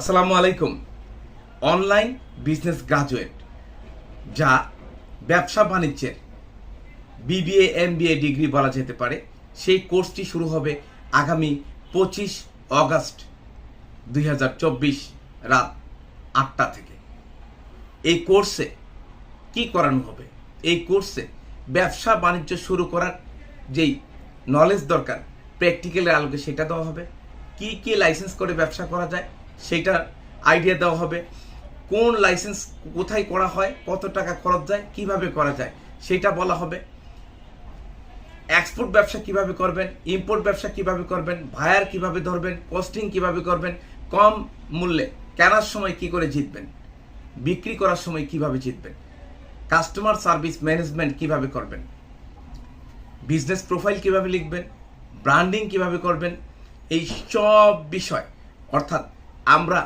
আসসালামু আলাইকুম। Online business graduate, যা ব্যবসা বাণিজ্যের বিবিএ, এমবিএ ডিগ্রি বলা যেতে পারে। সেই কোর্সটি শুরু হবে আগামী পঁচিশ অগস্ট দুই রাত আটটা থেকে। এই কোর্সে কি করানো হবে? এই কোর্সে ব্যবসা বাণিজ্য শুরু করার যেই নলেজ দরকার প্র্যাকটিক্যালের আলোকে সেটা দেওয়া হবে। কি কি লাইসেন্স করে ব্যবসা করা যায়? সেটার আইডিয়া দেওয়া হবে। কোন লাইসেন্স কোথায় করা হয়, কত টাকা খরচ যায়, কীভাবে করা যায় সেটা বলা হবে। এক্সপোর্ট ব্যবসা কীভাবে করবেন ইম্পোর্ট ব্যবসা কীভাবে করবেন ভায়ার কীভাবে ধরবেন কস্টিং কীভাবে করবেন, কম মূল্যে কেনার সময় কি করে জিতবেন, বিক্রি করার সময় কীভাবে জিতবেন কাস্টমার সার্ভিস ম্যানেজমেন্ট কীভাবে করবেন বিজনেস প্রোফাইল কীভাবে লিখবেন ব্র্যান্ডিং কীভাবে করবেন, এই সব বিষয়, অর্থাৎ আমরা